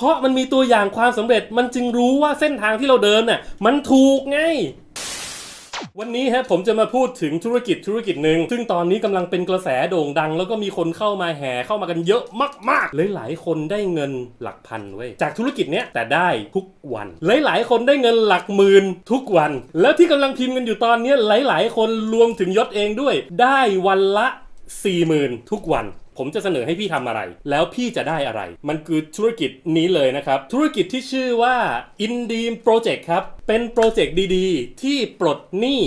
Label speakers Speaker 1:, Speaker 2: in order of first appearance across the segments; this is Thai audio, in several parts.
Speaker 1: เพราะมันมีตัวอย่างความสำเร็จมันจึงรู้ว่าเส้นทางที่เราเดินน่ะมันถูกไงวันนี้ฮะผมจะมาพูดถึงธุรกิจธุรกิจหนึ่งซึ่งตอนนี้กำลังเป็นกระแสโด่งดัง แล้วก็มีคนเข้ามาแห่เข้ามากันเยอะมากๆหลายๆคนได้เงินหลักพันเว้ยจากธุรกิจเนี้ยแต่ได้ทุกวัน หลายๆ คนได้เงินหลักหมื่นทุกวัน แล้วที่กำลังพิมพ์กันอยู่ตอนนี้หลาย ๆ คนรวมถึงยศเองด้วย ได้วันละ40,000ทุกวัน ผมจะเสนอให้พี่ทำอะไร แล้วพี่จะได้อะไร มันคือธุรกิจนี้เลยนะครับ ธุรกิจที่ชื่อว่า i n d e a m Project ครับ เป็นโปรเจกต์ดีๆ ที่ปลดหนี้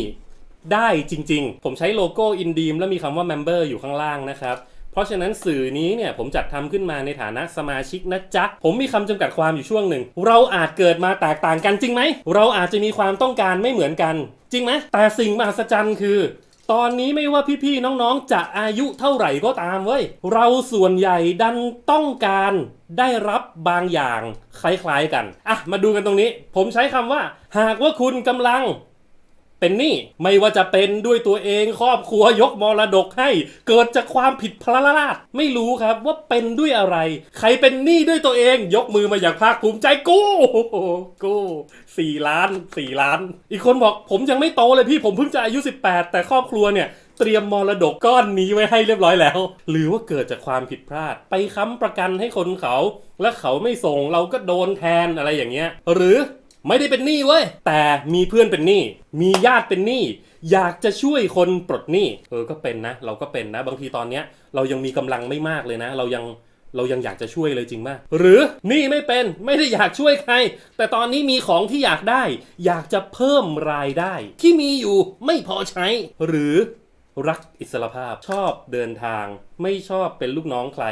Speaker 1: ได้จริงๆ ผมใช้โลโก้ i n d e a m แล้วมีคำว่า Member อยู่ข้างล่างนะครับเพราะฉะนั้นสื่อนี้เนี่ยผมจัดทำขึ้นมาในฐานะสมาชิกนะจ๊ะ ผมมีคำจำกัดความอยู่ช่วงหนึ่ง เราอาจเกิดมาแตกต่างกันจริงไหม เราอาจจะมีความต้องการไม่เหมือนกัน จริงไหมแต่สิ่งมหัศจรรย์คือ ตอนนี้ไม่ว่าพี่ๆน้องๆ จะอายุเท่าไหร่ก็ตามเว้ย เราส่วนใหญ่ดันต้องการได้รับบางอย่างคล้ายๆกัน อะ มาดูกันตรงนี้ ผมใช้คำว่า หากว่าคุณกำลัง เป็นหนี้ไม่ว่าจะเป็นด้วยตัวเองครอบครัวยกมรดกให้ เกิดจากความผิดพลาดไม่รู้ครับว่าเป็นด้วยอะไร ใครเป็นหนี้ด้วยตัวเอง ยกมือมาอย่างภาคภูมิใจกู้กู้สี่ล้านสี่ล้าน อีกคนบอกผมยังไม่โตเลยพี่ผมเพิ่งจะอายุ 18 แต่ครอบครัวเนี่ยเตรียมมรดกก้อนนี้ไว้ให้เรียบร้อยแล้ว หรือว่าเกิดจากความผิดพลาด ไปค้ำประกันให้คนเขา และเขาไม่ส่งเราก็โดนแทนอะไรอย่างเงี้ย หรือ ไม่ได้เป็นหนี้เว้ย แต่มีเพื่อนเป็นหนี้ มีญาติเป็นหนี้ อยากจะช่วยคนปลดหนี้ เออ ก็เป็นนะ เราก็เป็นนะ บางทีตอนเนี้ยเรายังมีกำลังไม่มากเลยนะ เรายังเรายังอยากจะช่วยเลยจริงป่ะ หรือหนี่ไม่เป็นไม่ได้อยากช่วยใคร แต่ตอนนี้มีของที่อยากได้ อยากจะเพิ่มรายได้ ที่มีอยู่ไม่พอใช้ หรือรักอิสรภาพชอบเดินทาง ไม่ชอบเป็นลูกน้องใคร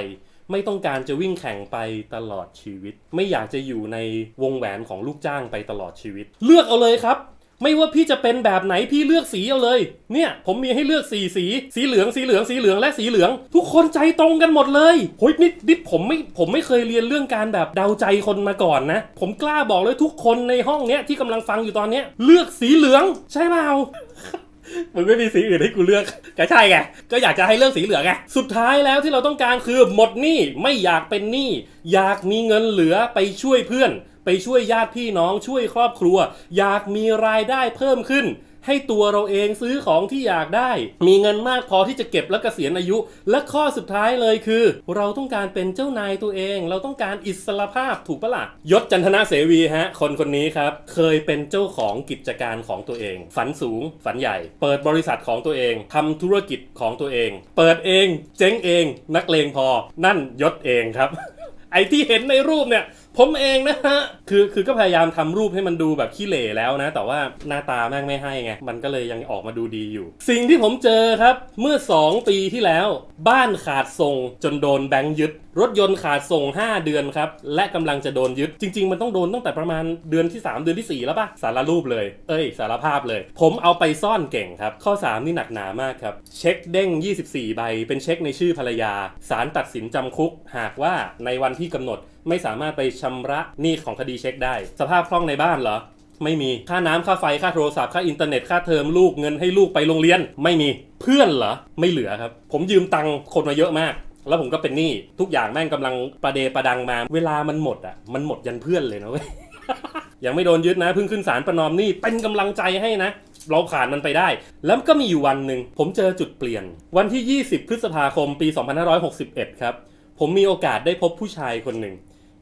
Speaker 1: ไม่ต้องการจะวิ่งแข่งไปตลอดชีวิต ไม่อยากจะอยู่ในวงแหวนของลูกจ้างไปตลอดชีวิต เลือกเอาเลยครับ ไม่ว่าพี่จะเป็นแบบไหนพี่เลือกสีเอาเลย เนี่ย ผมมีให้เลือกสีสีสีเหลืองสีเหลืองสีเหลืองและสีเหลือง ทุกคนใจตรงกันหมดเลยโหยนี่นี่ผมไม่ผมไม่เคยเรียนเรื่องการแบบเดาใจคนมาก่อนนะ ผมกล้าบอกเลยทุกคนในห้องเนี้ยที่กำลังฟังอยู่ตอนเนี้ยเลือกสีเหลือง ใช่เปล่า มันไม่มีสีอื่นให้กูเลือกก็ใช่ไงก็อยากจะให้เลือกสีเหลืองไงสุดท้ายแล้วที่เราต้องการคือหมดหนี้ไม่อยากเป็นหนี้อยากมีเงินเหลือไปช่วยเพื่อน ไปช่วยญาติพี่น้องช่วยครอบครัว อยากมีรายได้เพิ่มขึ้น ให้ตัวเราเองซื้อของที่อยากได้ มีเงินมากพอที่จะเก็บและเกษียณอายุ และข้อสุดท้ายเลยคือ เราต้องการเป็นเจ้านายตัวเอง เราต้องการอิสรภาพถูกปะล่ะยศจันทนาเสวีฮะ คนคนนี้ครับ เคยเป็นเจ้าของกิจการของตัวเอง ฝันสูง ฝันใหญ่ เปิดบริษัทของตัวเองทำธุรกิจของตัวเอง เปิดเอง เจ๊งเอง นักเลงพอ นั่นยศเองครับ ไอที่เห็นในรูปเนี่ย ผมเองนะฮะ คือคือก็พยายามทำรูปให้มันดูแบบขี้เหร่แล้วนะ แต่ว่าหน้าตาแม่งไม่ให้ไง มันก็เลยยังออกมาดูดีอยู่ สิ่งที่ผมเจอครับ เมื่อ 2 ปีที่แล้ว บ้านขาดส่งจนโดนแบงค์ยึด รถยนต์ขาดส่ง 5 เดือนครับ และกำลังจะโดนยึด จริง ๆ มันต้องโดนตั้งแต่ประมาณเดือนที่ 3 เดือนทีสี่ 4 แล้วปะสารรูปเลย เอ้ย สารภาพเลย ผมเอาไปซ่อนเก่งครับ ข้อ 3 นี่หนักหนามากครับ เช็คเด้ง 24 ใบ เป็นเช็คในชื่อภรรยาศาลตัดสินจำคุก หากว่าในวันที่กำหนดไม่สามารถไปชำระหนี้ของคดีเช็คได้ สภาพคล่องในบ้านเหรอ ไม่มีค่าน้ำค่าไฟค่าโทรศัพท์ค่าอินเทอร์เน็ตค่าเทอมลูกเงินให้ลูกไปโรงเรียน ไม่มีเพื่อนเหรอไม่เหลือครับ ผมยืมตังค์คนมาเยอะมากแล้วผมก็เป็นหนี้ทุกอย่างแม่งกำลังประเดประดังมา เวลามันหมดอะ มันหมดยันเพื่อนเลยนะเว้ยยังไม่โดนยึดนะเพิ่งขึ้นศาลประนอมหนี้เป็นกำลังใจให้นะ เราผ่านมันไปได้ แล้วก็มีอยู่วันหนึ่งผมเจอจุดเปลี่ยน วันที่ 20 พฤษภาคมปี 2561 ครับ ผมมีโอกาสได้พบผู้ชายคนหนึ่ง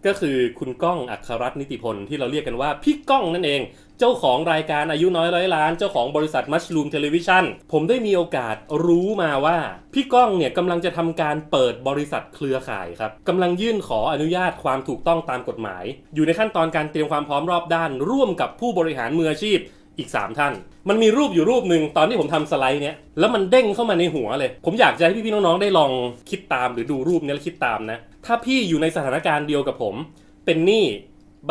Speaker 1: ก็คือคุณก้องอัครรัตน์นิติพลที่เราเรียกกันว่าพี่ก้องนั่นเอง เจ้าของรายการอายุน้อยร้อยล้าน เจ้าของบริษัทมัชลูมเทลวิชันผมได้มีโอกาสรู้มาว่า พี่ก้องเนี่ยกำลังจะทำการเปิดบริษัทเครือข่ายครับกำลังยื่นขออนุญาตความถูกต้องตามกฎหมาย อยู่ในขั้นตอนการเตรียมความพร้อมรอบด้าน ร่วมกับผู้บริหารมืออาชีพ อีก 3 ท่าน มันมีรูปอยู่รูปหนึ่งตอนที่ผมทำสไลด์เนี้ยแล้วมันเด้งเข้ามาในหัวเลย ผมอยากจะให้พี่ๆน้องๆได้ลองคิดตามหรือดูรูปเนี้ยแล้วคิดตามนะ ถ้าพี่อยู่ในสถานการณ์เดียวกับผม เป็นหนี้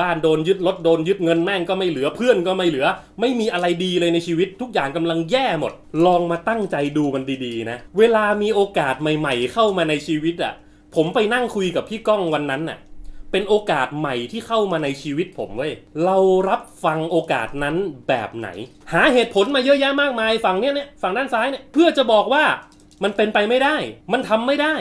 Speaker 1: บ้านโดนยึดรถโดนยึดเงินแม่งก็ไม่เหลือเพื่อนก็ไม่เหลือ ไม่มีอะไรดีเลยในชีวิตทุกอย่างกำลังแย่หมด ลองมาตั้งใจดูมันดีๆนะ เวลามีโอกาสใหม่ ๆ เข้ามาในชีวิตอะผมไปนั่งคุยกับพี่ก้องวันนั้นน่ะ เป็นโอกาสใหม่ที่เข้ามาในชีวิตผมเว้ย เรารับฟังโอกาสนั้นแบบไหน หาเหตุผลมาเยอะแยะมากมายฝั่งเนี้ยเนี่ยฝั่งด้านซ้ายเนี่ยเพื่อจะบอกว่ามันเป็นไปไม่ได้ มันทำไม่ได้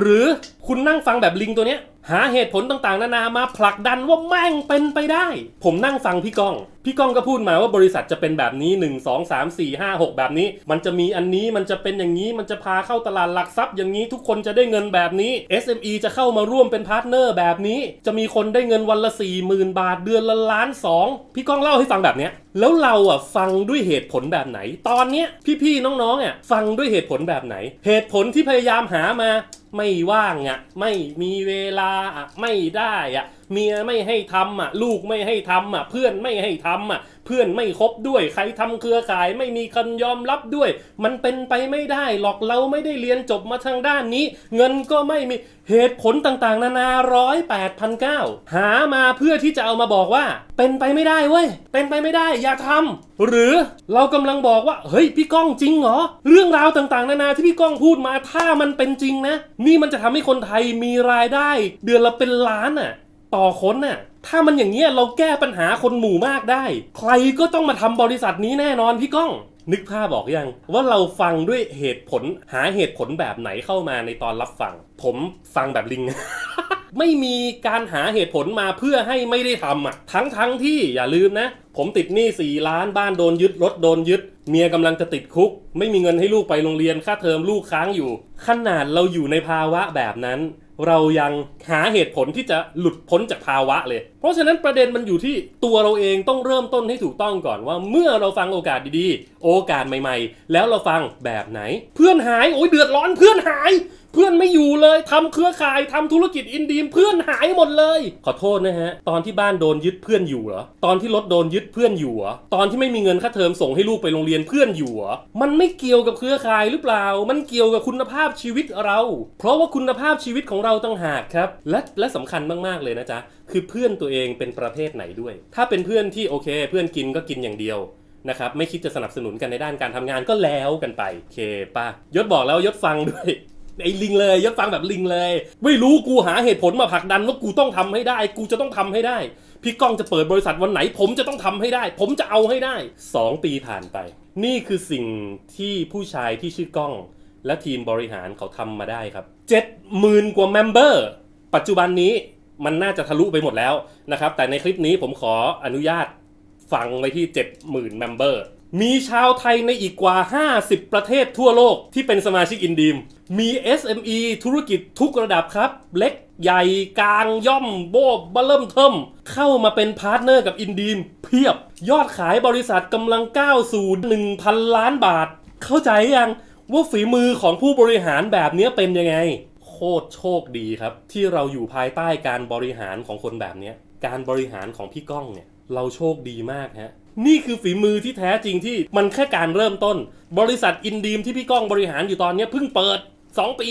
Speaker 1: หรือคุณนั่งฟังแบบลิงตัวเนี้ย หาเหตุผลต่างๆ นานามาผลักดันว่าแม่งเป็นไปได้ ผมนั่งฟังพี่ก้อง พี่ก้องก็พูดมาว่าบริษัทจะเป็นแบบนี้ 1 2 3 4 5 6 แบบนี้ มันจะมีอันนี้มันจะเป็นอย่างนี้มันจะพาเข้าตลาดหลักทรัพย์อย่างนี้ทุกคนจะได้เงินแบบนี้ SME จะเข้ามาร่วมเป็นพาร์ทเนอร์แบบนี้ จะมีคนได้เงินวันละ 40,000 บาทเดือนละล้านสองพี่ก้องเล่าให้ฟังแบบเนี้ยแล้วเราอะฟังด้วยเหตุผลแบบไหน ตอนเนี้ยพี่ๆน้องๆอะฟังด้วยเหตุผลแบบไหน เหตุผลที่พยายามหามา ไม่ว่างอะ ไม่มีเวลาอะ ไม่ได้อะ เมียไม่ให้ทำอะ ลูกไม่ให้ทำอะ เพื่อนไม่ให้ทำอะ เพื่อนไม่คบด้วย ใครทำเครือข่ายไม่มีคนยอมรับด้วย มันเป็นไปไม่ได้หรอกเราไม่ได้เรียนจบมาทางด้านนี้ เงินก็ไม่มีเหตุผลต่างๆ นานาร้อยแปดพันเก้าหามาเพื่อที่จะเอามาบอกว่า เป็นไปไม่ได้เว้ยเป็นไปไม่ได้อย่าทำหรือเรากำลังบอกว่า เฮ้ยพี่ก้องจริงเหรอเรื่องราวต่างๆ นานาที่พี่ก้องพูดมาถ้ามันเป็นจริงนะ นี่มันจะทำให้คนไทยมีรายได้ เดือนละเป็นล้านน่ะ ต่อคนน่ะ ถ้ามันอย่างเงี้ยเราแก้ปัญหาคนหมู่มากได้ ใครก็ต้องมาทำบริษัทนี้แน่นอนพี่ก้อง นึกภาพบอกยัง ว่าเราฟังด้วยเหตุผลหาเหตุผลแบบไหนเข้ามาในตอนรับฟัง ผมฟังแบบลิง ไม่มีการหาเหตุผลมาเพื่อให้ไม่ได้ทำอะทั้งทั้งที่อย่าลืมนะ ผมติดหนี้4ล้านบ้านโดนยึดรถโดนยึด เมียกำลังจะติดคุก ไม่มีเงินให้ลูกไปโรงเรียนค่าเทอมลูกค้างอยู่ ขนาดเราอยู่ในภาวะแบบนั้น เรายังหาเหตุผลที่จะหลุดพ้นจากภาวะเลย เพราะฉะนั้นประเด็นมันอยู่ที่ตัวเราเองต้องเริ่มต้นให้ถูกต้องก่อนว่า เมื่อเราฟังโอกาสดีๆ โอกาสใหม่ ๆ แล้วเราฟังแบบไหน เพื่อนหายโอ้ยเดือดร้อนเพื่อนหาย เพื่อนไม่อยู่เลยทำเครือข่ายทำธุรกิจอินดีมเพื่อนหายหมดเลย ขอโทษนะฮะ ตอนที่บ้านโดนยึดเพื่อนอยู่เหรอตอนที่รถโดนยึดเพื่อนอยู่เหรอตอนที่ไม่มีเงินค่าเทอมส่งให้ลูกไปโรงเรียนเพื่อนอยู่เหรอมันไม่เกี่ยวกับเครือข่ายหรือเปล่า มันเกี่ยวกับคุณภาพชีวิตเรา เพราะว่าคุณภาพชีวิตของเราต่างหากครับ และและสำคัญมากๆเลยนะจ๊ะคือเพื่อนตัวเองเป็นประเภทไหนด้วย ถ้าเป็นเพื่อนที่โอเค เพื่อนกินก็กินอย่างเดียวนะครับไม่คิดจะสนับสนุนกันในด้านการทำงานก็แล้วกันไปเคป่ะยศบอกแล้วยศฟังด้วย ไอ้ลิงเลยยศฟังแบบลิงเลย ไม่รู้กูหาเหตุผลมาผลักดันว่ากูต้องทำให้ได้ กูจะต้องทำให้ได้ พี่ก้องจะเปิดบริษัทวันไหน ผมจะต้องทำให้ได้ ผมจะเอาให้ได้ 2 ปีผ่านไป นี่คือสิ่งที่ผู้ชายที่ชื่อก้อง และทีมบริหารเขาทำมาได้ครับ70,000กว่าเมมเบอร์ปัจจุบันนี้มันน่าจะทะลุไปหมดแล้วนะครับ แต่ในคลิปนี้ผมขออนุญาตฟังไว้ที่ 70,000เมมเบอร์ มีชาวไทยในอีกกว่า 50 ประเทศทั่วโลกที่เป็นสมาชิกอินดีม มี SME ธุรกิจทุกระดับครับ เล็กใหญ่กลางย่อมโบบเบเริ่มเทิมเข้ามาเป็นพาร์ทเนอร์กับอินดีม เพียบ ยอดขายบริษัทกำลังก้าวสู่ 1,000 ล้านบาท เข้าใจยังว่าฝีมือของผู้บริหารแบบนี้เป็นยังไง โคตรโชคดีครับ ที่เราอยู่ภายใต้การบริหารของคนแบบนี้การบริหารของพี่ก้องเนี่ยเราโชคดีมากฮะ นี่คือฝีมือที่แท้จริงที่มันแค่การเริ่มต้น บริษัทอินดีมที่พี่ก้องบริหารอยู่ตอนนี้เพิ่งเปิด 2 ปี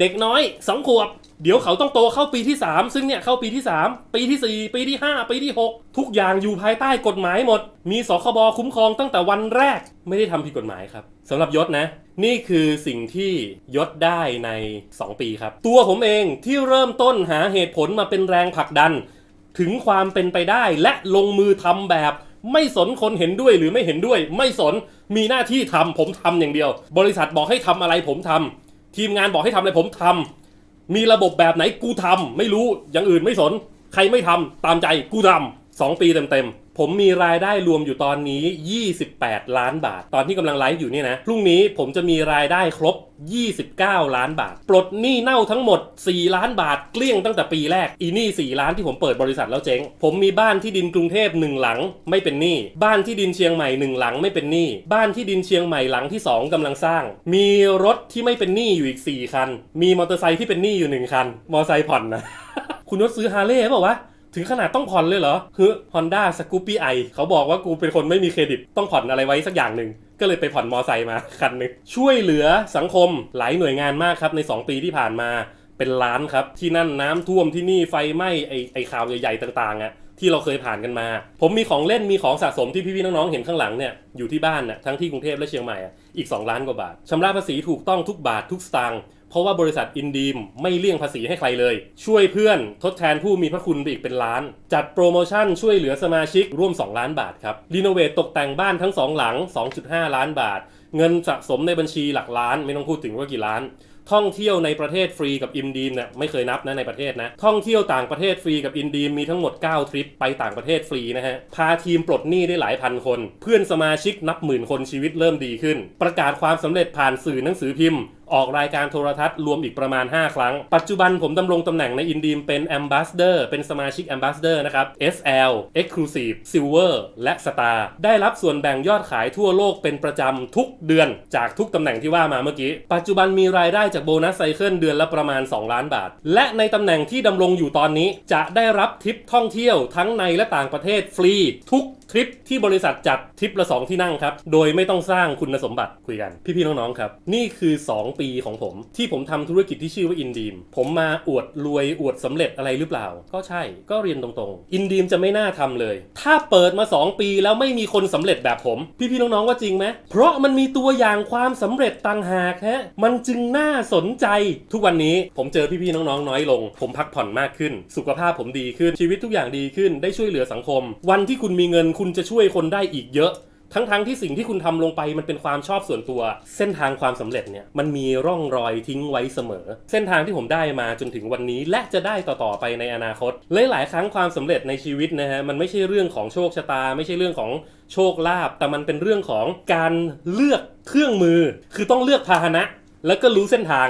Speaker 1: เด็กน้อย 2 ขวบ เดี๋ยวเขาต้องโตเข้าปีที่ 3 ซึ่งเนี่ยเข้าปีที่ 3 ปีที่ 4 ปีที่ 5 ปีที่ 6 ทุกอย่างอยู่ภายใต้กฎหมายหมด มีสคบคุ้มครองตั้งแต่วันแรกไม่ได้ทำผิดกฎหมายครับสำหรับยศนะ นี่คือสิ่งที่ยศได้ใน 2 ปีครับ ตัวผมเองที่เริ่มต้นหาเหตุผลมาเป็นแรงผลักดัน ถึงความเป็นไปได้และลงมือทำแบบ ไม่สนคนเห็นด้วยหรือไม่เห็นด้วย ไม่สนมีหน้าที่ทำผมทำอย่างเดียว บริษัทบอกให้ทำอะไรผมทำทีมงานบอกให้ทำอะไรผมทำมีระบบแบบไหนกูทำไม่รู้อย่างอื่นไม่สน ใครไม่ทำตามใจกูทำสองปีเต็มๆ ผมมีรายได้รวมอยู่ตอนนี้ 28 ล้านบาท ตอนที่กำลังไลฟ์อยู่เนี่ยนะ พรุ่งนี้ผมจะมีรายได้ครบ 29 ล้านบาท ปลดหนี้เน่าทั้งหมด 4 ล้านบาท เกลี้ยงตั้งแต่ปีแรก อีหนี้4ล้านที่ผมเปิดบริษัทแล้วเจ๊ง ผมมีบ้านที่ดินกรุงเทพหนึ่งหลังไม่เป็นหนี้ บ้านที่ดินเชียงใหม่หนึ่งหลังไม่เป็นหนี้ บ้านที่ดินเชียงใหม่หลังที่ 2กำลังสร้าง มีรถที่ไม่เป็นหนี้อยู่อีก 4 คัน มีมอเตอร์ไซค์ที่เป็นหนี้อยู่ 1 คัน มอเตอร์ไซค์ผ่อนนะ คุณยศซื้อฮาร์เลย์เปล่าวะ ถึงขนาดต้องผ่อนเลยเหรอ คือ Honda Scoopy i เขาบอกว่ากูเป็นคนไม่มีเครดิตต้องผ่อนอะไรไว้สักอย่างหนึ่งก็เลยไปผ่อนมอไซค์มาคันหนึ่งช่วยเหลือสังคมหลายหน่วยงานมากครับใน 2 ปีที่ผ่านมาเป็นล้านครับ ที่นั่นน้ำท่วมที่นี่ไฟไหม้ไอไอข่าวใหญ่ๆต่างๆอะที่เราเคยผ่านกันมา ผมมีของเล่นมีของสะสมที่พี่ๆน้องๆเห็นข้างหลังเนี่ยอยู่ที่บ้านน่ะทั้งที่กรุงเทพและเชียงใหม่อะอีก 2 ล้านกว่าบาทชำระภาษีถูกต้องทุกบาททุกสตางค์ เพราะว่าบริษัทอินดีมไม่เลี่ยงภาษีให้ใครเลย ช่วยเพื่อนทดแทนผู้มีพระคุณไปอีกเป็นล้าน จัดโปรโมชั่นช่วยเหลือสมาชิกร่วม 2 ล้านบาทครับรีโนเวทตกแต่งบ้านทั้ง 2 หลัง 2.5 ล้านบาท เงินสะสมในบัญชีหลักล้าน ไม่ต้องพูดถึงว่ากี่ล้าน ท่องเที่ยวในประเทศฟรีกับอินดีมเนี่ยไม่เคยนับนะในประเทศนะท่องเที่ยวต่างประเทศฟรีกับอินดีมมีทั้งหมด 9 ทริปไปต่างประเทศฟรีนะฮะพาทีมปลดหนี้ได้หลายพันคน เพื่อนสมาชิกนับหมื่นคนชีวิตเริ่มดีขึ้น ประกาศความสำเร็จผ่านสื่อหนังสือพิมพ์ ออกรายการโทรทัศน์รวมอีกประมาณ 5 ครั้ง ปัจจุบันผมดำรงตำแหน่งในอินดีมเป็น Ambassador เป็นสมาชิก Ambassador นะครับ SL Exclusive Silver และ Star ได้รับส่วนแบ่งยอดขายทั่วโลกเป็นประจำทุกเดือนจากทุกตำแหน่งที่ว่ามาเมื่อกี้ ปัจจุบันมีรายได้จากโบนัสไซเคิลเดือนละประมาณ 2 ล้านบาท และในตำแหน่งที่ดำรงอยู่ตอนนี้จะได้รับทริปท่องเที่ยวทั้งในและต่างประเทศฟรีทุก ทริปที่บริษัทจัดทริปละ 2 ที่นั่งครับ โดยไม่ต้องสร้างคุณสมบัติคุยกัน พี่ๆน้องๆครับ นี่คือ 2 ปีของผม ที่ผมทำธุรกิจที่ชื่อว่าอินดีม ผมมาอวดรวยอวดสำเร็จอะไรหรือเปล่า ก็ใช่ก็เรียนตรงๆ อินดีมจะไม่น่าทำเลย ถ้าเปิดมา 2 ปีแล้วไม่มีคนสำเร็จแบบผม พี่ๆน้องๆว่าจริงไหมเพราะมันมีตัวอย่างความสำเร็จต่างหากฮะมันจึงน่าสนใจ ทุกวันนี้ผมเจอพี่ๆน้องๆน้อยลง ผมพักผ่อนมากขึ้น สุขภาพผมดีขึ้นชีวิตทุกอย่างดีขึ้นได้ช่วยเหลือสังคม วันที่คุณมีเงินคุณจะช่วยคนได้อีกเยอะ ทั้งๆทที่สิ่งที่คุณทำลงไปมันเป็นความชอบส่วนตัว เส้นทางความสำเร็จเนี่ยมันมีร่องรอยทิ้งไว้เสมอ เส้นทางที่ผมได้มาจนถึงวันนี้ และจะได้ต่อๆไปในอนาคตหลายๆครั้งความสำเร็จในชีวิตนะฮะมันไม่ใช่เรื่องของโชคชะตา ไม่ใช่เรื่องของโชคลาภแต่มันเป็นเรื่องของการเลือกเครื่องมือ คือต้องเลือกพาหนะ แล้วก็รู้เส้นทาง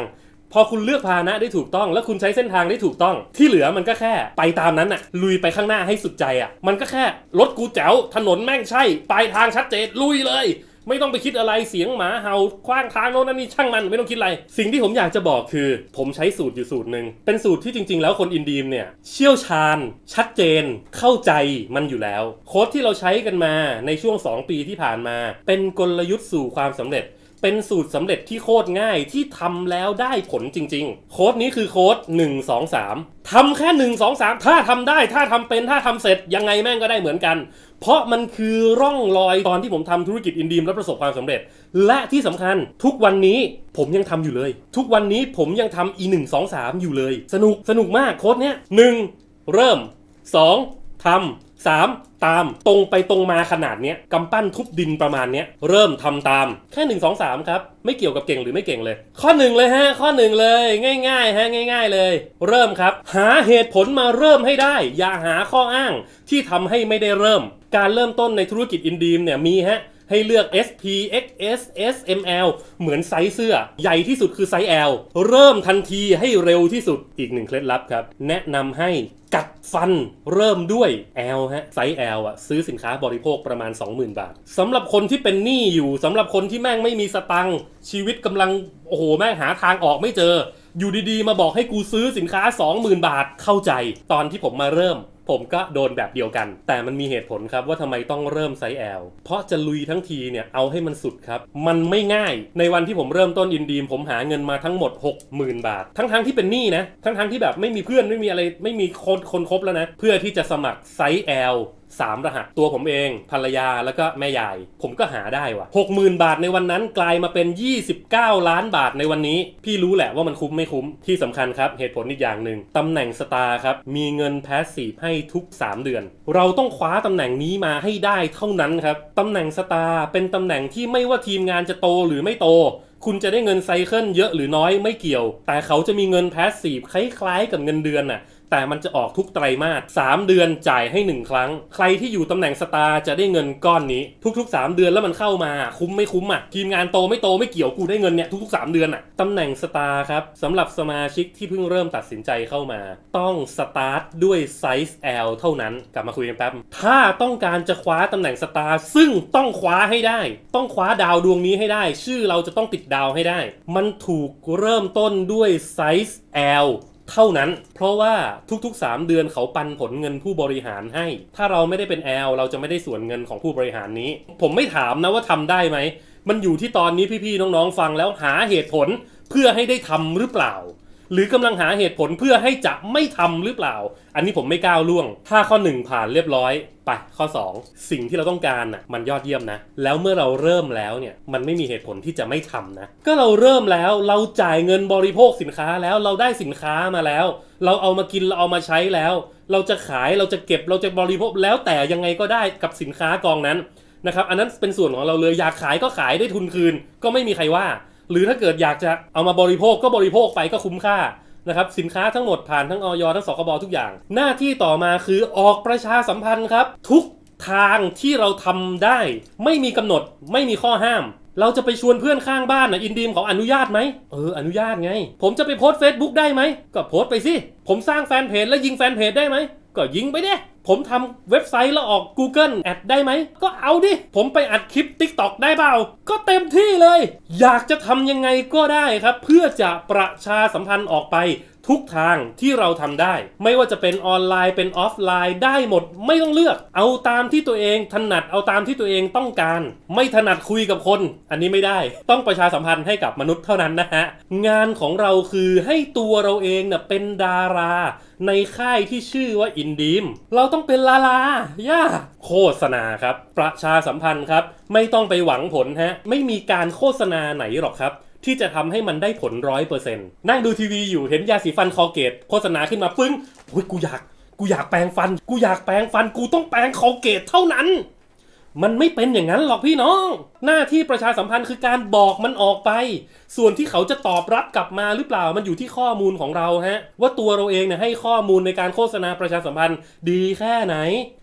Speaker 1: พอคุณเลือกพาหนะได้ถูกต้อง แล้วคุณใช้เส้นทางได้ถูกต้อง ที่เหลือมันก็แค่ไปตามนั้นน่ะลุยไปข้างหน้าให้สุดใจอะมันก็แค่รถกูแจ๋วถนนแม่งใช่ปลายทางชัดเจนลุยเลย ไม่ต้องไปคิดอะไรเสียงหมาเห่าคว้างทางโน้นนั่นนี่ช่างมันไม่ต้องคิดอะไร สิ่งที่ผมอยากจะบอกคือ ผมใช้สูตรอยู่สูตรหนึ่งเป็นสูตรที่จริง ๆ แล้วคนอินดีมเนี่ยเชี่ยวชาญ ชัดเจน เข้าใจมันอยู่แล้ว โค้ดที่เราใช้กันมาในช่วง 2 ปีที่ผ่านมา เป็นกลยุทธ์สู่ความสำเร็จ เป็นสูตรสำเร็จที่โคตรง่ายที่ทำแล้วได้ผลจริง ๆ โค้ดนี้คือโค้ด1 2 3ทำแค่1 2 3 ถ้าทำได้ถ้าทำเป็นถ้าทำเสร็จยังไงแม่งก็ได้เหมือนกัน เพราะมันคือร่องรอยตอนที่ผมทำธุรกิจอินดีมและประสบความสำเร็จ และที่สำคัญทุกวันนี้ผมยังทำอยู่เลย ทุกวันนี้ผมยังทำ e 1 2 3อยู่เลย สนุกสนุกมากโค้ดเนี้ยหนึ่งเริ่ม 2. ทำ 3. ตามตรงไปตรงมาขนาดเนี้ยกำปั้นทุบดินประมาณเนี้ยเริ่มทำตามแค่ 1 2 3 ครับ ไม่เกี่ยวกับเก่งหรือไม่เก่งเลย ข้อหนึ่งเลยฮะ ข้อหนึ่งเลย ง่ายๆฮะง่าย ๆเลย เริ่มครับ หาเหตุผลมาเริ่มให้ได้ อย่าหาข้ออ้างที่ทำให้ไม่ได้เริ่ม การเริ่มต้นในธุรกิจอินดีมเนี่ยมีฮะให้เลือก SP XS S M L เหมือนไซส์เสื้อ ใหญ่ที่สุดคือไซส์ L เริ่มทันทีให้เร็วที่สุดอีกหนึ่งเคล็ดลับครับ แนะนำให้ กัดฟันเริ่มด้วย L ฮะไซส์ L อะซื้อสินค้าบริโภคประมาณ 20,000 บาทสำหรับคนที่เป็นหนี้อยู่สำหรับคนที่แม่งไม่มีสตังค์ชีวิตกำลัง โอ้โห แม่งหาทางออกไม่เจอ อยู่ดีๆ มาบอกให้กูซื้อสินค้า 20,000 บาทเข้าใจ ตอนที่ผมมาเริ่ม ผมก็โดนแบบเดียวกัน แต่มันมีเหตุผลครับว่าทำไมต้องเริ่มไซส์ L เพราะจะลุยทั้งทีเนี่ยเอาให้มันสุดครับ มันไม่ง่าย ในวันที่ผมเริ่มต้นอินดีม ผมหาเงินมาทั้งหมด 60,000 บาท ทั้งๆที่เป็นหนี้นะ ทั้งๆที่แบบไม่มีเพื่อนไม่มีอะไรไม่มีคนคนคบแล้วนะ เพื่อที่จะสมัครไซส์ L สามรหัส ตัวผมเองภรรยาแล้วก็แม่ยาย ผมก็หาได้ว่ะ60,000 บาทในวันนั้นกลายมาเป็น 29 ล้านบาทในวันนี้ พี่รู้แหละว่ามันคุ้มไม่คุ้มที่สำคัญครับ เหตุผลอีกอย่างหนึ่งตำแหน่งสตาร์ครับ มีเงินแพสซีฟให้ทุก 3 เดือน เราต้องคว้าตำแหน่งนี้มาให้ได้เท่านั้นครับตำแหน่งสตาร์เป็นตำแหน่งที่ไม่ว่าทีมงานจะโตหรือไม่โตคุณจะได้เงินไซเคิลเยอะหรือน้อยไม่เกี่ยว แต่เขาจะมีเงินแพสซีฟคล้ายๆกับเงินเดือนน่ะ แต่มันจะออกทุกไตรมาส 3 เดือนจ่ายให้ 1 ครั้ง ใครที่อยู่ตำแหน่งสตาร์จะได้เงินก้อนนี้ ทุก ๆ 3 เดือนแล้วมันเข้ามา คุ้มไม่คุ้มอะ ทีมงานโตไม่โตไม่เกี่ยวกูได้เงินเนี่ยทุกๆ 3 เดือนอะตำแหน่งสตาร์ครับสำหรับสมาชิกที่เพิ่งเริ่มตัดสินใจเข้ามา ต้องสตาร์ทด้วยไซส์ L เท่านั้น กลับมาคุยกันแป๊บ ถ้าต้องการจะคว้าตำแหน่งสตาร์ซึ่งต้องคว้าให้ได้ ต้องคว้าดาวดวงนี้ให้ได้ ชื่อเราจะต้องติดดาวให้ได้ มันถูกเริ่มต้นด้วยไซส์ L เท่านั้น เพราะว่าทุกๆ 3 เดือนเขาปันผลเงินผู้บริหารให้ ถ้าเราไม่ได้เป็นแอลเราจะไม่ได้ส่วนเงินของผู้บริหารนี้ ผมไม่ถามนะว่าทำได้ไหม มันอยู่ที่ตอนนี้พี่ๆน้องๆฟังแล้วหาเหตุผลเพื่อให้ได้ทำหรือเปล่า หรือกำลังหาเหตุผลเพื่อให้จะไม่ทำหรือเปล่า อันนี้ผมไม่ก้าวล่วง ถ้าข้อ 1 ผ่านเรียบร้อยไปข้อ 2 สิ่งที่เราต้องการน่ะมันยอดเยี่ยมนะ แล้วเมื่อเราเริ่มแล้วเนี่ยมันไม่มีเหตุผลที่จะไม่ทำนะ ก็เราเริ่มแล้วเราจ่ายเงินบริโภคสินค้าแล้วเราได้สินค้ามาแล้ว เราเอามากินเราเอามาใช้แล้ว เราจะขายเราจะเก็บเราจะบริโภคแล้วแต่ยังไงก็ได้กับสินค้ากองนั้นนะครับอันนั้นเป็นส่วนของเราเลยอยากขายก็ขายได้ทุนคืน ก็ไม่มีใครว่า หรือถ้าเกิดอยากจะเอามาบริโภคก็บริโภคไปก็คุ้มค่า นะครับสินค้าทั้งหมดผ่านทั้งออยทั้งสคบทุกอย่าง หน้าที่ต่อมาคือออกประชาสัมพันธ์ครับ ทุกทางที่เราทำได้ ไม่มีกำหนดไม่มีข้อห้าม เราจะไปชวนเพื่อนข้างบ้านนะอินดีมเขาอนุญาตไหมเอออนุญาตไง ผมจะไปโพสต์ Facebook ได้ไหมก็โพสต์ไปสิผมสร้างแฟนเพจแล้วยิงแฟนเพจได้ไหมก็ยิงไปเด้ ผมทำเว็บไซต์แล้วออก Google แอดได้ไหม ก็เอาดิ ผมไปอัดคลิป TikTok ได้เปล่า ก็เต็มที่เลย อยากจะทำยังไงก็ได้ครับ เพื่อจะประชาสัมพันธ์ออกไปทุกทางที่เราทำได้ ไม่ว่าจะเป็นออนไลน์เป็นออฟไลน์ได้หมด ไม่ต้องเลือก เอาตามที่ตัวเองถนัดเอาตามที่ตัวเองต้องการ ไม่ถนัดคุยกับคน อันนี้ไม่ได้ ต้องประชาสัมพันธ์ให้กับมนุษย์เท่านั้นนะฮะงานของเราคือให้ตัวเราเองเน่ะเป็นดารา ในค่ายที่ชื่อว่าอินดีม เราต้องเป็นลาลา ย่า โฆษณาครับ ประชาสัมพันธ์ครับ ไม่ต้องไปหวังผลฮะ ไม่มีการโฆษณาไหนหรอกครับ ที่จะทำให้มันได้ผลร้อยเปอร์เซ็นต์นั่งดูทีวีอยู่เห็นยาสีฟันคอเกต โฆษณาขึ้นมาปึ้งโอ้ยกูอยาก กูอยากแปรงฟัน กูอยากแปรงฟัน กูต้องแปรงคอเกตเท่านั้น มันไม่เป็นอย่างนั้นหรอกพี่น้อง หน้าที่ประชาสัมพันธ์คือการบอกมันออกไป ส่วนที่เขาจะตอบรับกลับมาหรือเปล่ามันอยู่ที่ข้อมูลของเราฮะ ว่าตัวเราเองเนี่ยให้ข้อมูลในการโฆษณาประชาสัมพันธ์ดีแค่ไหน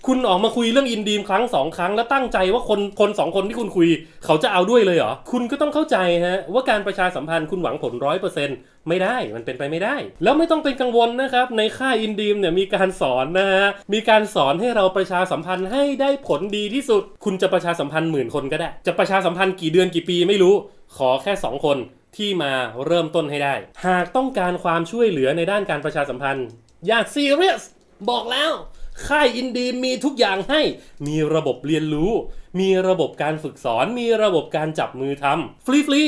Speaker 1: คุณออกมาคุยเรื่องอินดีมครั้งสองครั้ง แล้วตั้งใจว่าคนคนสองคนที่คุณคุย เขาจะเอาด้วยเลยเหรอคุณก็ต้องเข้าใจฮะว่าการประชาสัมพันธ์คุณหวังผลร้อยเปอร์เซ็นต์ ไม่ได้มันเป็นไปไม่ได้ แล้วไม่ต้องเป็นกังวลนะครับ ในค่ายอินดีมเนี่ยมีการสอนนะฮะมีการสอนให้เราประชาสัมพันธ์ให้ได้ผลดีที่สุด คุณจะประชาสัมพันธ์หมื่นคนก็ได้ จะประชาสัมพันธ์กี่เดือนกี่ปีไม่รู้ ขอแค่ 2 คนที่มาเริ่มต้นให้ได้ หากต้องการความช่วยเหลือในด้านการประชาสัมพันธ์ อย่าซีเรียสบอกแล้ว ค่ายอินดีมมีทุกอย่างให้ มีระบบเรียนรู้ มีระบบการฝึกสอน มีระบบการจับมือทำฟรีฟรี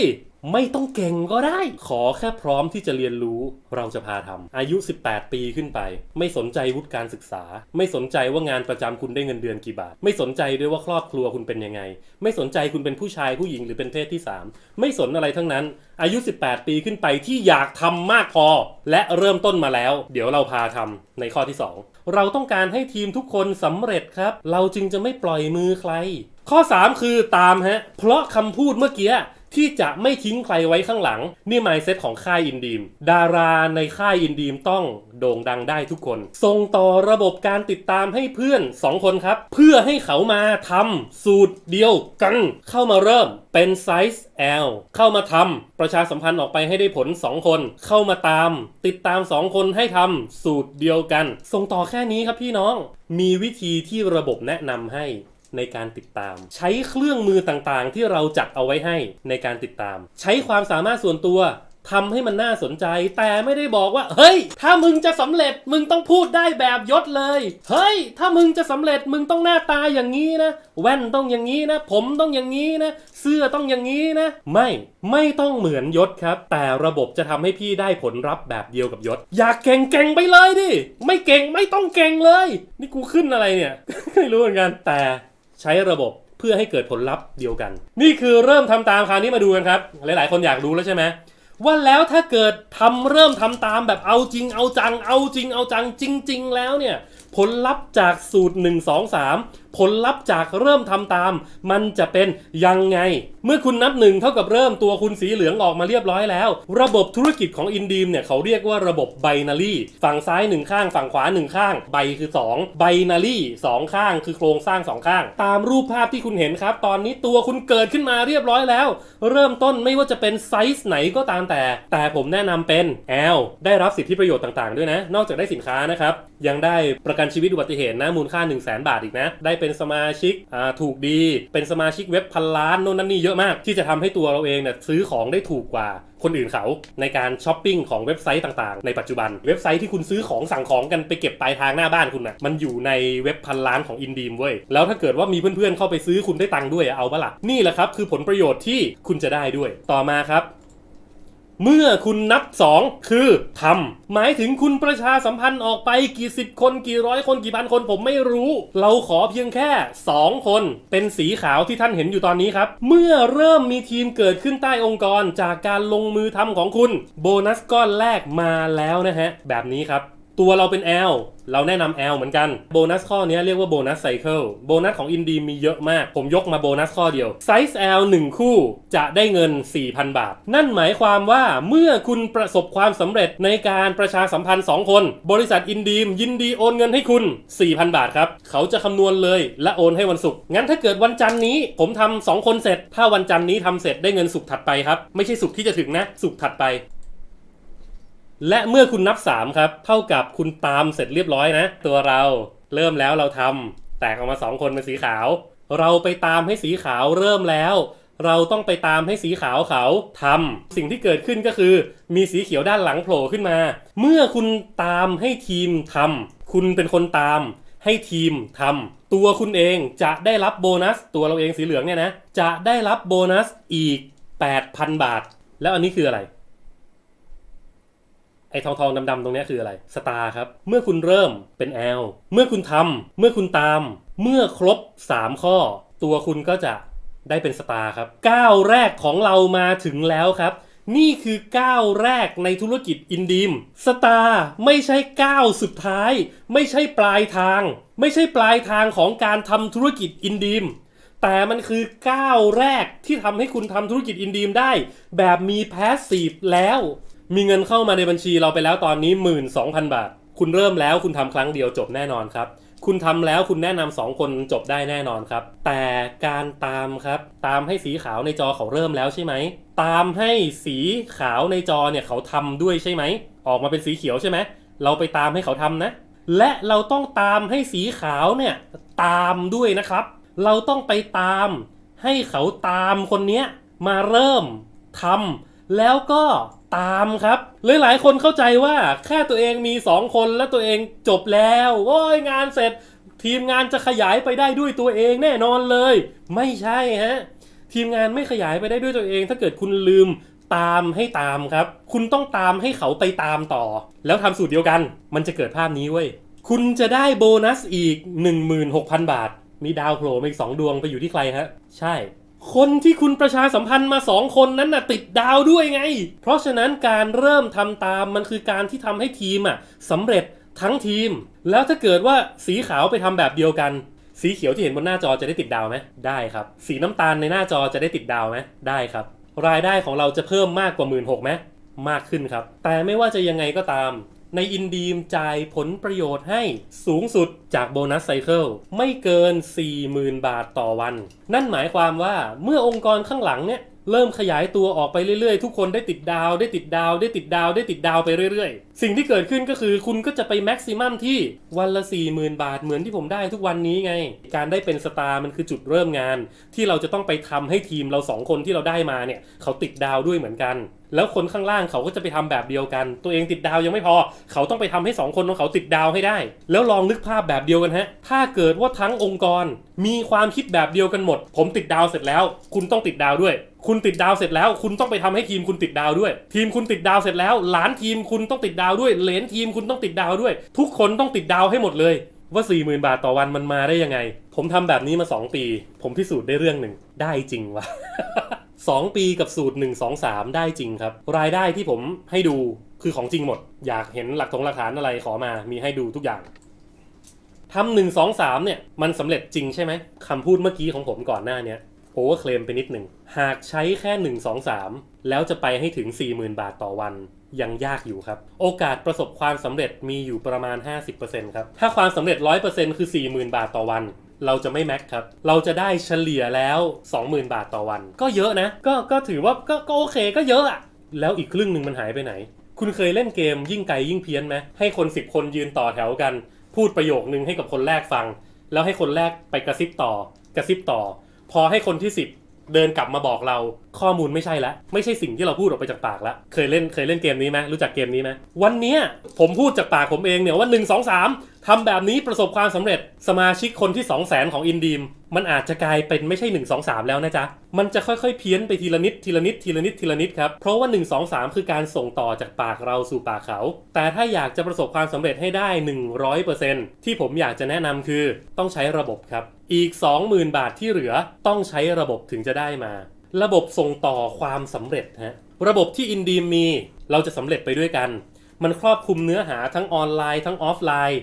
Speaker 1: ไม่ต้องเก่งก็ได้ ขอแค่พร้อมที่จะเรียนรู้เราจะพาทำอายุ 18 ปีขึ้นไป ไม่สนใจวุฒิการศึกษา ไม่สนใจว่างานประจำคุณได้เงินเดือนกี่บาท ไม่สนใจด้วยว่าครอบครัวคุณเป็นยังไง ไม่สนใจคุณเป็นผู้ชายผู้หญิงหรือเป็นเพศที่ 3 ไม่สนอะไรทั้งนั้น อายุ 18 ปีขึ้นไปที่อยากทำมากพอ และเริ่มต้นมาแล้ว เดี๋ยวเราพาทำในข้อที่ 2 เราต้องการให้ทีมทุกคนสำเร็จครับ เราจึงจะไม่ปล่อยมือใคร ข้อ 3 คือตามฮะเพราะคำพูดเมื่อกี้ ที่จะไม่ทิ้งใครไว้ข้างหลัง นี่หมายเซตของค่ายอินดีม ดาราในค่ายอินดีมต้องโด่งดังได้ทุกคน ส่งต่อระบบการติดตามให้เพื่อน 2 คนครับ เพื่อให้เขามาทำสูตรเดียวกัน เข้ามาเริ่มเป็นไซส์ L เข้ามาทำประชาสัมพันธ์ออกไปให้ได้ผล 2 คน เข้ามาตาม ติดตาม 2 คนให้ทำสูตรเดียวกัน ส่งต่อแค่นี้ครับพี่น้อง มีวิธีที่ระบบแนะนำให้ ในการติดตาม ใช้เครื่องมือต่างๆ ที่เราจัดเอาไว้ให้ในการติดตาม ใช้ความสามารถส่วนตัวทำให้มันน่าสนใจ แต่ไม่ได้บอกว่า เฮ้ย ถ้ามึงจะสำเร็จมึงต้องพูดได้แบบยศเลย เฮ้ย ถ้ามึงจะสำเร็จมึงต้องหน้าตาอย่างนี้นะ แว่นต้องอย่างนี้นะ ผมต้องอย่างนี้นะ เสื้อต้องอย่างนี้นะ ไม่ไม่ต้องเหมือนยศครับ แต่ระบบจะทำให้พี่ได้ผลลัพธ์แบบเดียวกับยศ อยากเก่งเก่งไปเลยดิไม่เก่งไม่ต้องเก่งเลย นี่กูขึ้นอะไรเนี่ย ไม่รู้เหมือนกันแต่ ใช้ระบบเพื่อให้เกิดผลลัพธ์เดียวกัน นี่คือเริ่มทำตามคราวนี้มาดูกันครับ หลายๆ คนอยากรู้แล้วใช่ไหมว่าแล้วถ้าเกิดทำเริ่มทำตามแบบเอาจริงเอาจัง เอาจริงเอาจังจริง ๆ แล้วเนี่ย ผลลัพธ์จากสูตร 1 2 3 ผลลัพธ์จากเริ่มทำตาม มันจะเป็นยังไง เมื่อคุณนับหนึ่งเท่ากับเริ่มตัวคุณสีเหลืองออกมาเรียบร้อยแล้ว ระบบธุรกิจของอินดีมเนี่ยเขาเรียกว่าระบบไบนารีฝั่งซ้ายหนึ่งข้าง ฝั่งขวาหนึ่งข้างไบคือ 2 ไบนารีสองข้างคือโครงสร้างสองข้าง ตามรูปภาพที่คุณเห็นครับ ตอนนี้ตัวคุณเกิดขึ้นมาเรียบร้อยแล้ว เริ่มต้นไม่ว่าจะเป็นไซส์ไหนก็ตามแต่ แต่ผมแนะนำเป็น L ได้รับสิทธิประโยชน์ต่างๆ ด้วยนะ นอกจากได้สินค้านะครับยังได้ประกันชีวิตอุบัติเหตุนะมูลค่า 1 0 0 0 0แบาทอีกนะได้เป็น็นสมาชิกถูกดี เป็นสมาชิกเว็บพันล้านโน่นนั่นนี่เยอะมาก ที่จะทำให้ตัวเราเองเนี่ยซื้อของได้ถูกกว่าคนอื่นเขาในการช้อปปิ้งของเว็บไซต์ต่างๆ ในปัจจุบัน เว็บไซต์ที่คุณซื้อของสั่งของกันไปเก็บปลายทางหน้าบ้านคุณนะ่ะมันอยู่ในเว็บพันล้านของอินดีมเว้ย แล้วถ้าเกิดว่ามีเพื่อนๆเข้าไปซื้อคุณได้ตังค์ด้วยเอาปะล่ะนี่แหละครับคือผลประโยชน์ที่คุณจะได้ด้วย ต่อมาครับ เมื่อคุณนับ 2 คือทำหมายถึงคุณประชาสัมพันธ์ออกไปกี่สิบคนกี่ร้อยคนกี่พันคนผมไม่รู้ เราขอเพียงแค่ 2 คน เป็นสีขาวที่ท่านเห็นอยู่ตอนนี้ครับ เมื่อเริ่มมีทีมเกิดขึ้นใต้องค์กรจากการลงมือทำของคุณ โบนัสก้อนแรกมาแล้วนะฮะ แบบนี้ครับ ตัวเราเป็น L เราแนะนำ L เหมือนกัน โบนัสข้อนี้เรียกว่าโบนัสไซเคิล โบนัสของอินดีมีเยอะมาก ผมยกมาโบนัสข้อเดียว ไซส์ L 1 คู่จะได้เงิน 4,000 บาท นั่นหมายความว่าเมื่อคุณประสบความสำเร็จในการประชาสัมพันธ์ 2 คน บริษัทอินดีมยินดีโอนเงินให้คุณ 4,000 บาทครับ เขาจะคำนวณเลยและโอนให้วันศุกร์ งั้นถ้าเกิดวันจันทร์นี้ผมทำสองคนเสร็จ ถ้าวันจันทร์นี้ทำเสร็จได้เงินศุกร์ถัดไปครับ ไม่ใช่ศุกร์ที่จะถึงนะ ศุกร์ถัดไป และเมื่อคุณนับ 3 ครับ เท่ากับคุณตามเสร็จเรียบร้อยนะ ตัวเราเริ่มแล้วเราทำแตกออกมา 2 คนเป็นสีขาว เราไปตามให้สีขาวเริ่มแล้ว เราต้องไปตามให้สีขาวเขาทำสิ่งที่เกิดขึ้นก็คือ มีสีเขียวด้านหลังโผล่ขึ้นมา เมื่อคุณตามให้ทีมทำคุณเป็นคนตามให้ทีมทำตัวคุณเองจะได้รับโบนัส ตัวเราเองสีเหลืองเนี่ยนะ จะได้รับโบนัสอีก 8,000 บาท แล้วอันนี้คืออะไร อ้ทองทองดำๆตรงนี้คืออะไรสตาร์ครับ เมื่อคุณเริ่มเป็น L เมื่อคุณทำเมื่อคุณตาม เมื่อครบ 3 ข้อ ตัวคุณก็จะได้เป็นสตาร์ครับก้าวแรกของเรามาถึงแล้วครับ นี่คือก้าวแรกในธุรกิจอินดีมสตาร์ไม่ใช่ก้าวสุดท้าย ไม่ใช่ปลายทาง ไม่ใช่ปลายทางของการทำธุรกิจอินดีมแต่มันคือก้าวแรกที่ทำให้คุณทำธุรกิจอินดีมได้ แบบมีแพสซีฟแล้ว มีเงินเข้ามาในบัญชีเราไปแล้วตอนนี้ 12,000 บาท คุณเริ่มแล้วคุณทำครั้งเดียวจบแน่นอนครับ คุณทำแล้วคุณแนะนำสองคนจบได้แน่นอนครับ แต่การตามครับ ตามให้สีขาวในจอเขาเริ่มแล้วใช่ไหม ตามให้สีขาวในจอเนี่ยเขาทำด้วยใช่ไหม ออกมาเป็นสีเขียวใช่ไหม เราไปตามให้เขาทำนะ และเราต้องตามให้สีขาวเนี่ยตามด้วยนะครับ เราต้องไปตามให้เขาตามคนเนี้ยมาเริ่มทำ แล้วก็ตามครับ หลายๆ คนเข้าใจว่าแค่ตัวเองมี 2 คนแล้วตัวเองจบแล้วโอ้ยงานเสร็จ ทีมงานจะขยายไปได้ด้วยตัวเองแน่นอนเลย ไม่ใช่ฮะทีมงานไม่ขยายไปได้ด้วยตัวเอง ถ้าเกิดคุณลืมตามให้ตามครับ คุณต้องตามให้เขาไปตามต่อ แล้วทำสูตรเดียวกัน มันจะเกิดภาพนี้เว้ยคุณจะได้โบนัสอีก 16,000 บาท มีดาวโผล่มาอีก 2 ดวงไปอยู่ที่ใครฮะ ใช่ คนที่คุณประชาสัมพันธ์มา2คนนั้นน่ะติดดาวด้วยไง เพราะฉะนั้นการเริ่มทำตามมันคือการที่ทำให้ทีมอะสำเร็จทั้งทีม แล้วถ้าเกิดว่าสีขาวไปทำแบบเดียวกัน สีเขียวที่เห็นบนหน้าจอจะได้ติดดาวไหมได้ครับ สีน้ำตาลในหน้าจอจะได้ติดดาวไหมได้ครับ รายได้ของเราจะเพิ่มมากกว่า1 6ื่นหกไหมมากขึ้นครับ แต่ไม่ว่าจะยังไงก็ตาม ในอินดีมจ่ายผลประโยชน์ให้สูงสุดจากโบนัสไซเคิลไม่เกิน 40,000 บาทต่อวัน นั่นหมายความว่าเมื่อองค์กรข้างหลังเนี่ย เริ่มขยายตัวออกไปเรื่อยๆ ทุกคนได้ติดดาว ได้ติดดาว ได้ติดดาว ได้ติดดาวไปเรื่อยๆ สิ่งที่เกิดขึ้นก็คือคุณก็จะไปแม็กซิมัมที่วันละ 40,000 บาทเหมือนที่ผมได้ทุกวันนี้ไง การได้เป็นสตาร์มันคือจุดเริ่มงาน ที่เราจะต้องไปทำให้ทีมเราสองคนที่เราได้มาเนี่ย เขาติดดาวด้วยเหมือนกัน แล้วคนข้างล่างเขาก็จะไปทำแบบเดียวกัน ตัวเองติดดาวยังไม่พอ เขาต้องไปทำให้สองคนของเขาติดดาวให้ได้ แล้วลองนึกภาพแบบเดียวกันฮะ ถ้าเกิดว่าทั้งองค์กร มีความคิดแบบเดียวกันหมด ผมติดดาวเสร็จแล้ว คุณต้องติดดาวด้วย คุณติดดาวเสร็จแล้ว คุณต้องไปทำให้ทีมคุณติดดาวด้วย ทีมคุณติดดาวเสร็จแล้วหลานทีมคุณต้องติดดาวด้วย เหลนทีมคุณต้องติดดาวด้วย ทุกคนต้องติดดาวให้หมดเลย ว่า 40,000 บาทต่อวันมันมาได้ยังไง ผมทำแบบนี้มา 2 ปี ผมพิสูจน์ได้เรื่องหนึ่งได้จริงวะ2 ปีกับสูตร 1 2 3 ได้จริงครับ รายได้ที่ผมให้ดูคือของจริงหมด อยากเห็นหลักฐงหลักฐานอะไรขอมามีให้ดูทุกอย่างทำหนึ่งสองสามเนี่ยมันสำเร็จจริงใช่ไหมคำพูดเมื่อกี้ของผมก่อนหน้าเนี้ย โอเวอร์เคลมไปนิดหนึ่ง หากใช้แค่ 1 2 3 แล้วจะไปให้ถึง 40,000 บาทต่อวัน ยังยากอยู่ครับ โอกาสประสบความสำเร็จมีอยู่ประมาณ 50%ครับ ถ้าความสำเร็จ 100%คือ 40,000 บาทต่อวัน เราจะไม่แม็กครับ เราจะได้เฉลี่ยแล้ว 20,000 บาทต่อวัน ก็เยอะนะ ก็ก็ถือว่าก็ก็โอเคก็เยอะอะแล้วอีกครึ่งหนึ่งมันหายไปไหน คุณเคยเล่นเกมยิ่งไกลยิ่งเพี้ยนไหมให้คน 10 คนยืนต่อแถวกัน พูดประโยคนึงให้กับคนแรกฟัง แล้วให้คนแรกไปกระซิบต่อกระซิบต่อ พอให้คนที่ 10 เดินกลับมาบอกเราข้อมูลไม่ใช่แล้วไม่ใช่สิ่งที่เราพูดออกไปจากปากแล้วเคยเล่นเคยเล่นเกมนี้ไหมรู้จักเกมนี้ไหมวันเนี้ยผมพูดจากปากผมเองเนี่ยว่าหนึ่งสองสาม ทำแบบนี้ประสบความสำเร็จสมาชิกคนที่ 2 0 0แสนของอินดีม มันอาจจะกลายเป็นไม่ใช่ 1 2 3 แล้วนะจ๊ะ มันจะค่อยๆ เพี้ยนไปทีละนิดทีละนิดทีละนิดทีละนิดครับ เพราะว่า 1 2 3 คือการส่งต่อจากปากเราสู่ปากเขา แต่ถ้าอยากจะประสบความสำเร็จให้ได้ 100%ที่ผมอยากจะแนะนำคือต้องใช้ระบบครับ อีก 20,000 บาทที่เหลือต้องใช้ระบบถึงจะได้มา ระบบส่งต่อความสำเร็จฮะระบบที่อินดีมมี เราจะสำเร็จไปด้วยกัน มันครอบคลุมเนื้อหาทั้งออนไลน์ทั้งออฟไลน์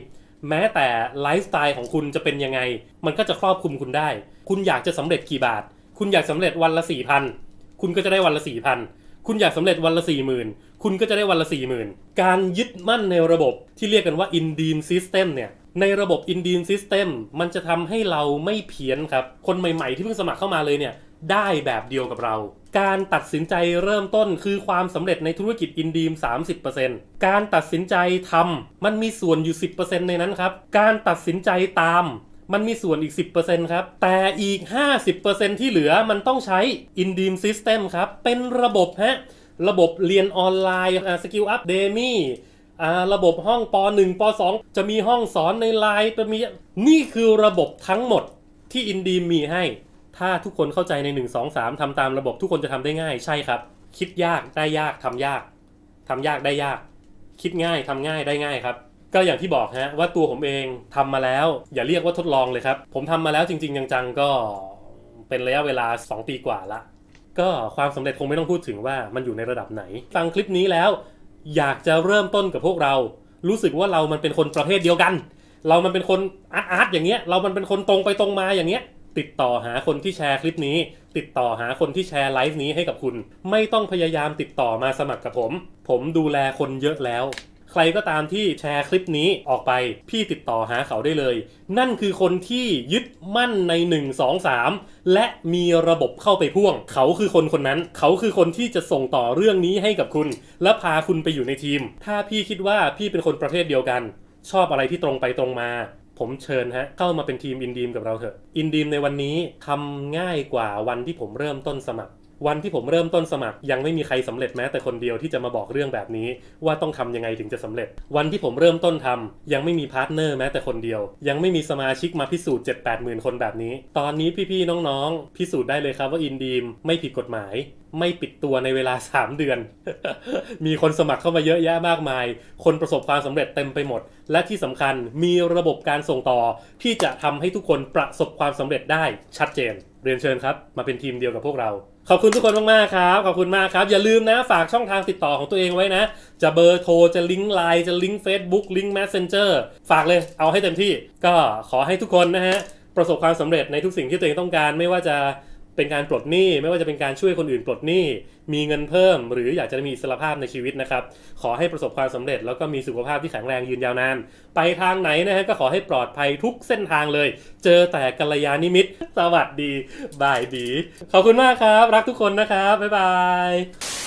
Speaker 1: แม้แต่ไลฟ์สไตล์ของคุณจะเป็นยังไง มันก็จะครอบคลุมคุณได้ คุณอยากจะสำเร็จกี่บาท คุณอยากสำเร็จวันละสี่พันคุณก็จะได้วันละสี่พันคุณอยากสำเร็จวันละสี่หมื่นคุณก็จะได้วันละสี่หมื่นการยึดมั่นในระบบที่เรียกกันว่า in d e a m System เนี่ยในระบบ in d e a m System มันจะทำให้เราไม่เพี้ยนครับ คนใหม่ๆที่เพิ่งสมัครเข้ามาเลยเนี่ยได้แบบเดียวกับเรา การตัดสินใจเริ่มต้นคือความสำเร็จในธุรกิจอินดีม 30%การตัดสินใจทำมันมีส่วนอยู่ 10%ในนั้นครับ การตัดสินใจตามมันมีส่วนอีก 10%ครับ แต่อีก 50%ที่เหลือมันต้องใช้ i n d e a m System ครับ เป็นระบบฮะ ระบบเรียนออนไลน์สกิลอัพเดมี่ระบบห้องป .1 ป .2 จะมีห้องสอนในไลน์จะมี นี่คือระบบทั้งหมดที่ i n d e a m มีให้ ถ้าทุกคนเข้าใจใน 1 2 3ทำตามระบบทุกคนจะทำได้ง่ายใช่ครับ คิดยากได้ยากทำยากทำยากได้ยาก คิดง่ายทำง่ายได้ง่ายครับ ก็อย่างที่บอกฮะว่าตัวผมเองทำมาแล้ว อย่าเรียกว่าทดลองเลยครับ ผมทำมาแล้วจริง ๆ จังๆก็เป็นระยะเวลา 2 ปีกว่าละ ก็ความสำเร็จคงไม่ต้องพูดถึงว่ามันอยู่ในระดับไหน ฟังคลิปนี้แล้ว อยากจะเริ่มต้นกับพวกเรา รู้สึกว่าเรามันเป็นคนประเภทเดียวกัน เรามันเป็นคนอาร์ตอาร์ตอย่างเงี้ยเรามันเป็นคนตรงไปตรงมาอย่างเงี้ย ติดต่อหาคนที่แชร์คลิปนี้ ติดต่อหาคนที่แชร์ไลฟ์นี้ให้กับคุณ ไม่ต้องพยายามติดต่อมาสมัครกับผม ผมดูแลคนเยอะแล้ว ใครก็ตามที่แชร์คลิปนี้ออกไป พี่ติดต่อหาเขาได้เลย นั่นคือคนที่ยึดมั่นใน 1 2 3 และมีระบบเข้าไปพ่วง เขาคือคนคนนั้น เขาคือคนที่จะส่งต่อเรื่องนี้ให้กับคุณ และพาคุณไปอยู่ในทีม ถ้าพี่คิดว่าพี่เป็นคนประเภทเดียวกัน ชอบอะไรที่ตรงไปตรงมา ผมเชิญฮะเข้ามาเป็นทีมอินดีมกับเราเถอะอินดีมในวันนี้ทำง่ายกว่าวันที่ผมเริ่มต้นสมัคร วันที่ผมเริ่มต้นสมัคร ยังไม่มีใครสำเร็จแม้แต่คนเดียวที่จะมาบอกเรื่องแบบนี้ ว่าต้องทำยังไงถึงจะสำเร็จ วันที่ผมเริ่มต้นทำยังไม่มีพาร์ทเนอร์แม้แต่คนเดียว ยังไม่มีสมาชิกมาพิสูจน์7 8หมื่นคนแบบนี้ ตอนนี้พี่ๆน้องๆ พิสูจน์ได้เลยครับว่าอินดีมไม่ผิดกฎหมาย ไม่ปิดตัวในเวลา 3 เดือน มีคนสมัครเข้ามาเยอะแยะมากมาย คนประสบความสำเร็จเต็มไปหมด และที่สำคัญมีระบบการส่งต่อ ที่จะทำให้ทุกคนประสบความสำเร็จได้ชัดเจน เรียนเชิญครับ มาเป็นทีมเดียวกับพวกเรา ขอบคุณทุกคนมากๆครับ ขอบคุณมากครับ อย่าลืมนะ ฝากช่องทางติดต่อของตัวเองไว้นะ จะเบอร์โทร จะลิงก์ไลน์ จะลิงก์ Facebook ลิงก์ Messenger ฝากเลย เอาให้เต็มที่ ก็ขอให้ทุกคนนะฮะ ประสบความสำเร็จในทุกสิ่งที่ตัวเองต้องการ ไม่ว่าจะ เป็นการปลดหนี้ไม่ว่าจะเป็นการช่วยคนอื่นปลดหนี้ มีเงินเพิ่ม หรืออยากจะมีอิสรภาพในชีวิตนะครับ ขอให้ประสบความสำเร็จ แล้วก็มีสุขภาพที่แข็งแรงยืนยาวนาน ไปทางไหนนะฮะก็ขอให้ปลอดภัยทุกเส้นทางเลย เจอแต่กัลยาณิมิตรสวัสดีบายดี ขอบคุณมากครับ รักทุกคนนะครับ บ๊ายบาย